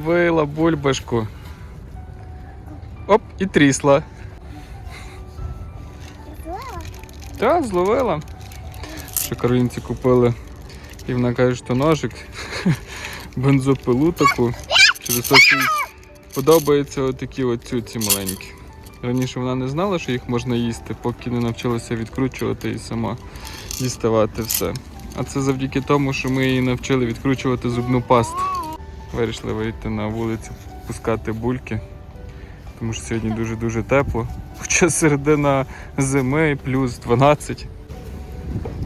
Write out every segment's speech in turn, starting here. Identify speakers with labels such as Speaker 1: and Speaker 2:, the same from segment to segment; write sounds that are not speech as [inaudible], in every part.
Speaker 1: Зловила бульбашку. Оп, і трісла.
Speaker 2: Злила?
Speaker 1: Так, зловила. Що Каролінці купили. І вона каже, що ножик, [laughs] бензопилу таку. Через те, що їй подобаються отакі от цюці маленькі. Раніше вона не знала, що їх можна їсти, поки не навчилася відкручувати і сама діставати все. А це завдяки тому, що ми її навчили відкручувати зубну пасту. Вирішили вийти на вулицю, пускати бульки, тому що сьогодні дуже-дуже тепло. [laughs] Хоча середина зими плюс 12.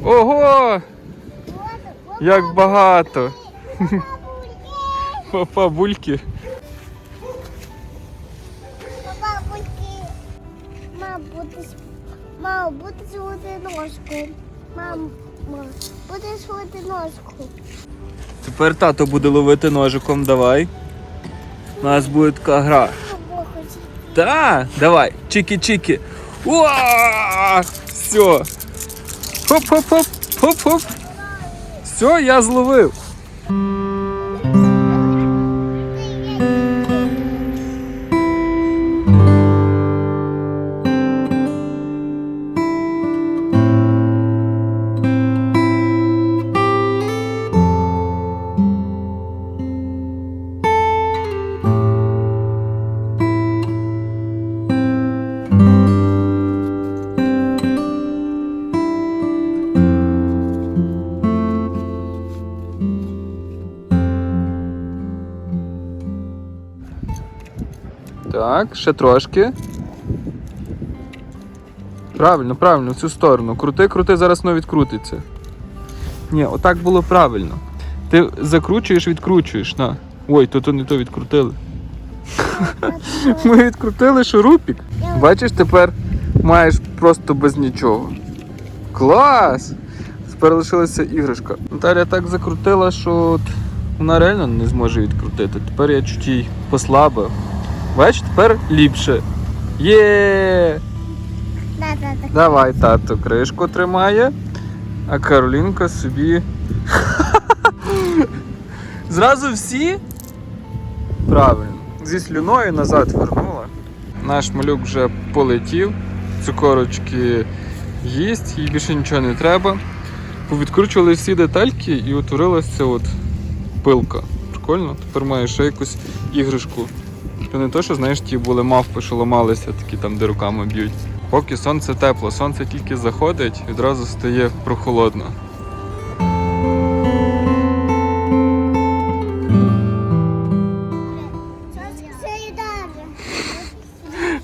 Speaker 1: Ого! Як багато! Папа бульки.
Speaker 2: Папа, бульки. Мам, будеш, мам, будеш зводити ножку. Мам, мам, будеш зводити ножку.
Speaker 1: Тепер тато буде ловити ножиком, давай. У нас буде така гра. Та, давай, чики-чики. Все. Хоп-хоп-хоп, хоп-хоп. Все, я зловив. Так, ще трошки. Правильно, правильно, в цю сторону. Крути, крути, зараз воно відкрутиться. Ні, отак було правильно. Ти закручуєш, відкручуєш. На. Ой, то то не то відкрутили. [laughs] Ми відкрутили шурупік. Бачиш, тепер маєш просто без нічого. Клас! Тепер лишилася іграшка. Наталя так закрутила, що вона реально не зможе відкрутити. Тепер я чуть їй послабив. Бачиш, тепер ліпше. Є!
Speaker 2: Да, да, да.
Speaker 1: Давай, тато кришку тримає, а Каролінка собі. [laughs] Зразу всі? Правильно. Зі слюною назад вернула. Наш малюк вже полетів, цукорочки їсть, їй більше нічого не треба. Повідкручували всі детальки і утворилася от пилка. Прикольно, тепер має ще якусь іграшку. То не то, що знаєш, ті були мавпи, що ламалися, такі там, де руками б'ють. Поки сонце тепло, сонце тільки заходить, відразу стає прохолодно.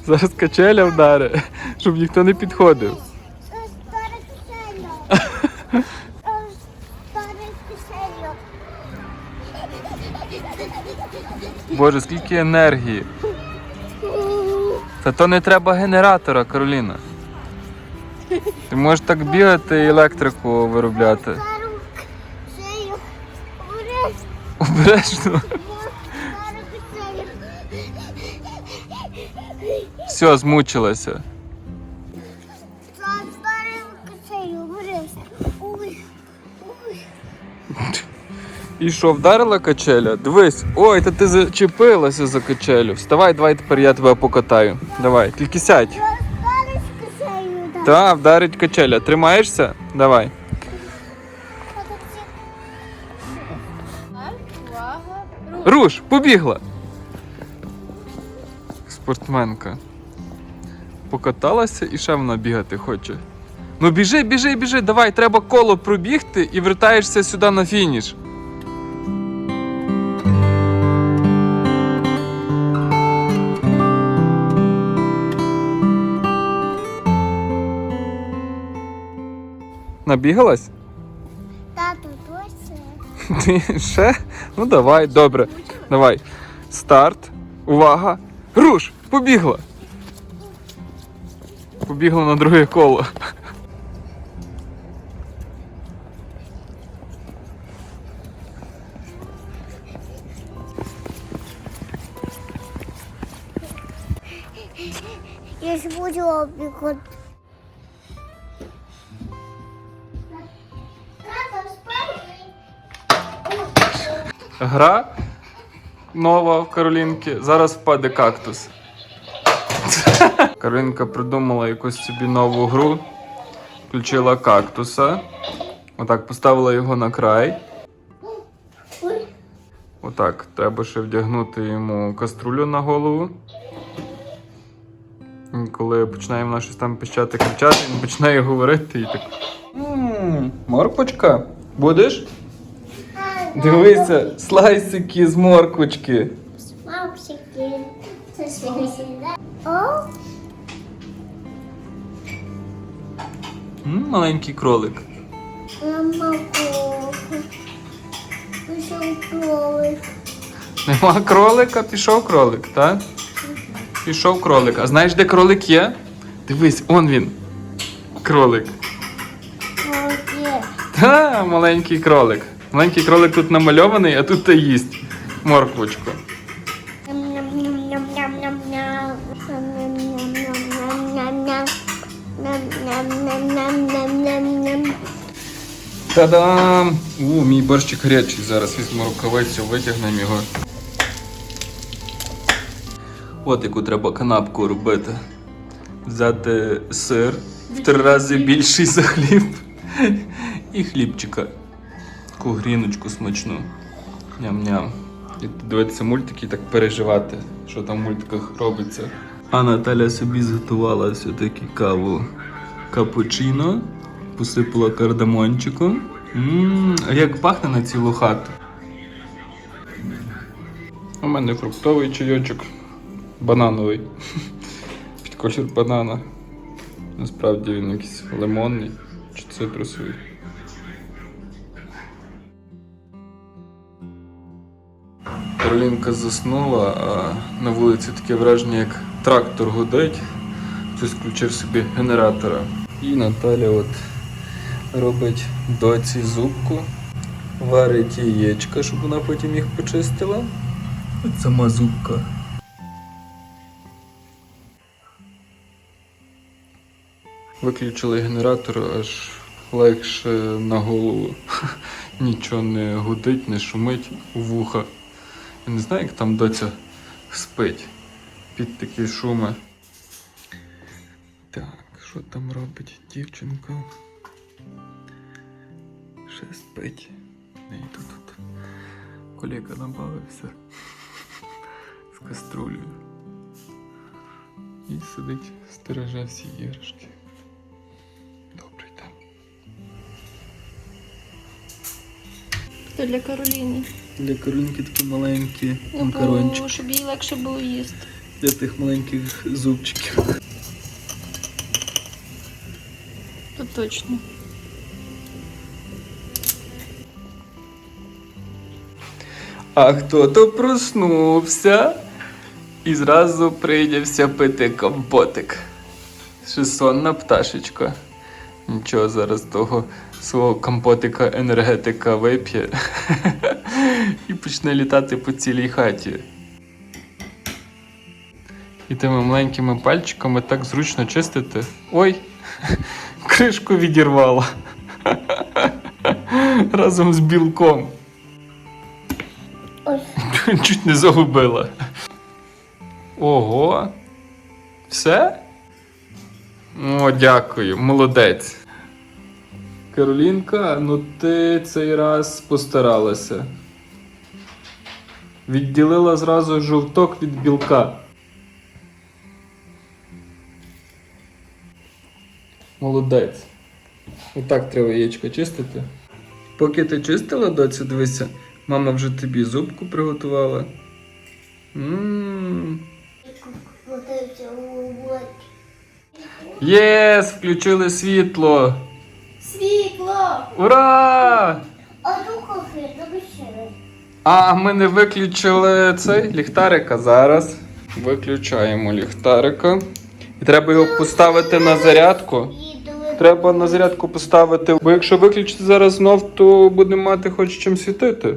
Speaker 1: Зараз качеля вдаре, щоб ніхто не підходив. [laughs] Боже, скільки енергії. Та то не треба генератора, Кароліна. Ти можеш так бігати і електрику виробляти. Обережно. Все, змучилася. І що, вдарила качеля? Дивись, ой, та ти зачепилася за качелю. Вставай, давай тепер я тебе покатаю. Давай, тільки сядь. Та, вдарить качеля. Тримаєшся? Давай. Руш, побігла. Спортсменка. Покаталася і ще вона бігати хоче. Ну біжи, біжи, біжи, давай, треба коло пробігти і вертаєшся сюди на фініш. Набігалась?
Speaker 2: Досі.
Speaker 1: Ти ще? Ну давай, добре. Давай. Старт. Увага. Руш! Побігла. Побігла на друге коло.
Speaker 2: Я ж буду обігати.
Speaker 1: Гра нова в Каролінки. Зараз впаде кактус. Каролінка придумала якусь собі нову гру. Включила кактуса. Отак поставила його на край. Отак. Треба ще вдягнути йому каструлю на голову. І коли починає вона щось там пищати, кричати, він починає говорити і так. «М, Морквочка, будеш? Дивися, слайсики з морквочки.
Speaker 2: Мапсики. Це світі. О,
Speaker 1: М, Маленький кролик.
Speaker 2: мама кока. Пішов кролик.
Speaker 1: Нема кролика, пішов кролик, так? Пішов кролик. А знаєш, де кролик є? Дивись, он він. Кролик.
Speaker 2: Молодець.
Speaker 1: Та, маленький кролик. Маленький кролик тут намальований, а тут та їсть морквочку. Та-дам! У, мій борщик гарячий. Зараз візьму рукавицю, витягнемо його. От яку треба канапку робити. Взяти сир в три рази більший за хліб. І хлібчика. Таку гріночку смачну. Ням-ням. І дивитися мультики і так переживати, що там в мультиках робиться. А Наталя собі зготувала все-таки каву капучино, посипала кардамончиком. Ммм, як пахне на цілу хату. У мене фруктовий чайочок, банановий. Під колір банана. Насправді він якийсь лимонний чи цитрусовий. Каролінка заснула, а на вулиці таке враження, як трактор гудить. Хтось включив собі генератора. І Наталя от робить доці зубку, варить яєчка, щоб вона потім їх почистила. От сама зубка. Виключили генератор, аж легше на голову. [laughs] Нічого не гудить, не шумить у вуха. Я не знаю, як там доця спить під такі шуми. Так, що там робить дівчинка? Ще спить. Неї тут, тут колега набавився з каструлею. І сидить, стереже всі іграшки. Добре йде.
Speaker 3: Це для Кароліни.
Speaker 1: Для Каролінки такі маленькі
Speaker 3: Ну,
Speaker 1: макарончики
Speaker 3: щоб їй легше було їсти.
Speaker 1: для тих маленьких зубчиків.
Speaker 3: То точно.
Speaker 1: А хто-то проснувся і зразу прийнявся пити компотик. Ще сонна пташечка. Нічого зараз того свого компотика енергетика вип'є [laughs] і почне літати по цілій хаті. І тими маленькими пальчиками так зручно чистити. Ой, кришку відірвала. Разом з білком.
Speaker 2: Ой.
Speaker 1: Чуть не загубила. Ого. Все? О, дякую, молодець. Каролінка, ну ти цей раз постаралася. Відділила зразу жовток від білка. Молодець. Отак треба яєчко чистити. Поки ти чистила, доцю, дивися, мама вже тобі зубку приготувала. Єс! Включили світло!
Speaker 3: Світло!
Speaker 1: Ура!
Speaker 2: А ну кофе, добре.
Speaker 1: А ми не виключили цей ліхтарика зараз. Виключаємо ліхтарика. І треба його поставити на зарядку. Треба на зарядку поставити, бо якщо виключити зараз знов, то будемо мати хоч чим світити.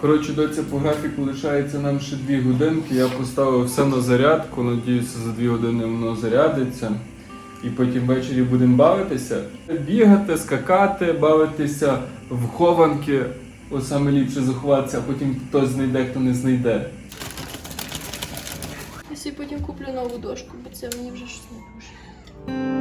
Speaker 1: Коротше, доця по графіку лишається нам ще дві годинки. Я поставив все на зарядку. Надіюся, за дві години воно зарядиться. І потім ввечері будемо бавитися. Бігати, скакати, бавитися в хованки. Ось саме ліпше заховатися, а потім хтось знайде, хто не знайде.
Speaker 3: Я собі потім куплю нову дошку, бо це мені вже щось не дуже.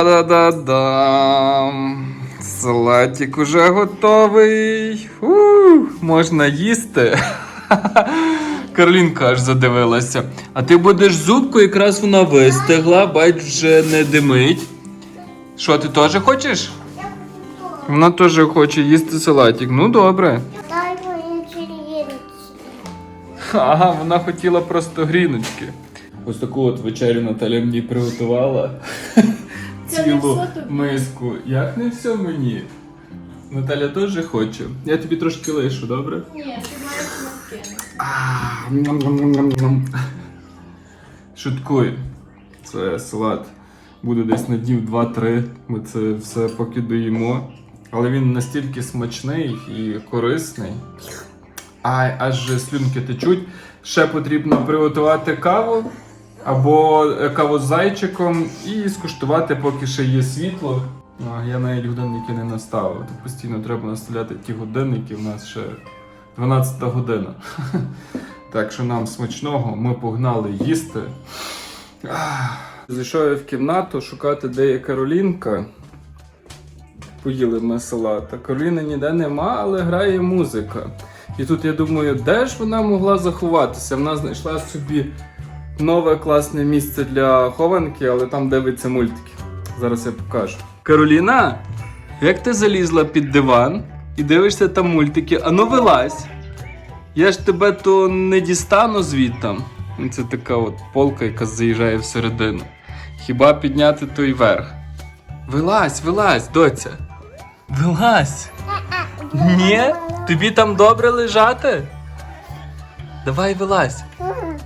Speaker 1: Та-да-да-дам! Салатик уже готовий. Ух, можна їсти. [laughs] Каролінка аж задивилася. А ти будеш зубку, якраз вона вистигла, бач, вже не димить. Що, ти теж хочеш? Вона теж хоче їсти салатик. Ну добре.
Speaker 2: Дай мені червінці.
Speaker 1: Ага, вона хотіла просто гріночки. Ось таку от вечерю Наталя мені приготувала. [laughs]
Speaker 3: Це не
Speaker 1: Цілу
Speaker 3: все тобі?
Speaker 1: миску. Як не все мені? Наталя теж хоче. Я тобі трошки лишу, добре?
Speaker 3: Ні, ти маєш навкинути.
Speaker 1: А. Шуткую. Це салат. Буде десь на днів 2-3. Ми це все поки доїмо. Але він настільки смачний і корисний. Ай, аж слюнки течуть. Ще потрібно приготувати каву або е, каву з зайчиком і скуштувати, поки ще є світло. А, я навіть годинники не наставив. Тут постійно треба наставляти ті годинники. У нас ще 12 година. [laughs] Так що нам смачного, ми погнали їсти. Зайшов я в кімнату шукати, де є Каролінка. Поїли ми салат. А Кароліни ніде нема, але грає музика. І тут я думаю, де ж вона могла заховатися? Вона знайшла собі нове класне місце для хованки, але там дивиться мультики. Зараз я покажу. Кароліна, як ти залізла під диван і дивишся там мультики, а ну вилазь. Я ж тебе то не дістану звідтам. Це така от полка, яка заїжджає всередину. Хіба підняти той верх? Вилазь, вилазь, доця. Вилазь. Ні? Тобі там добре лежати? Давай вилазь.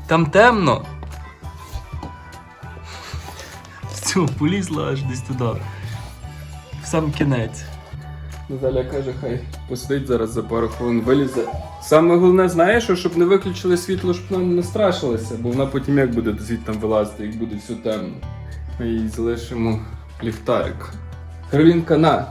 Speaker 1: Там темно. Все, полізла аж десь туди. В сам кінець. Наталя каже, хай посидить зараз за пару хвилин вилізе. Саме головне, знаєш, що, щоб не виключили світло, щоб вона не страшилася, бо вона потім як буде звідти там вилазити, як буде все темно. Ми їй залишимо ліхтарик. Каролінка, на.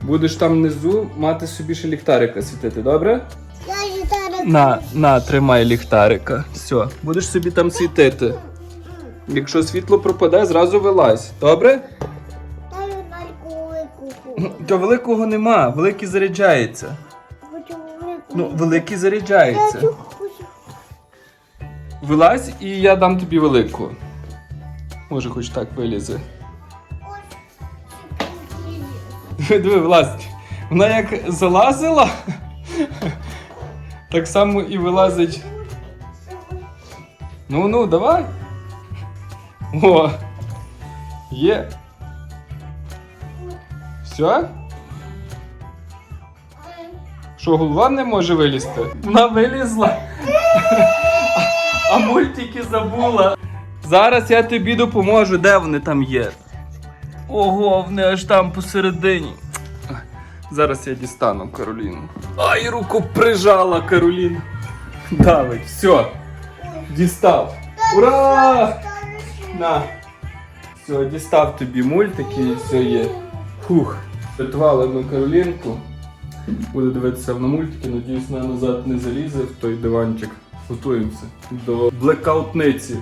Speaker 1: Будеш там внизу мати собі ще ліхтарика світити, добре?
Speaker 2: Я.
Speaker 1: На, на, тримай ліхтарика. Все, будеш собі там світити. Якщо світло пропаде, зразу вилазь. Добре?
Speaker 2: Дай маленьку викуку.
Speaker 1: То великого нема, великий заряджається.
Speaker 2: Хочу викуку.
Speaker 1: Ну, великий заряджається.
Speaker 2: хочу.
Speaker 1: Вилазь і я дам тобі велику. Може, хоч так вилізе. Диви, вилазь. Вона як залазила, так само і вилазить. Ну ну, давай. О. Є. Все? Що, голова не може вилізти? Вона вилізла. А мультики забула. Зараз я тобі допоможу, де вони там є. Ого, вони аж там посередині. Зараз я дістану Кароліну. Ай, руку прижала Кароліна. Давить, все. Дістав. Ура! На. Все, дістав тобі мультики і все є. Фух. Притвали ми Каролінку. Буде дивитися на мультики, надіюсь, вона назад не залізе в той диванчик. Готуємося до блекаутниці.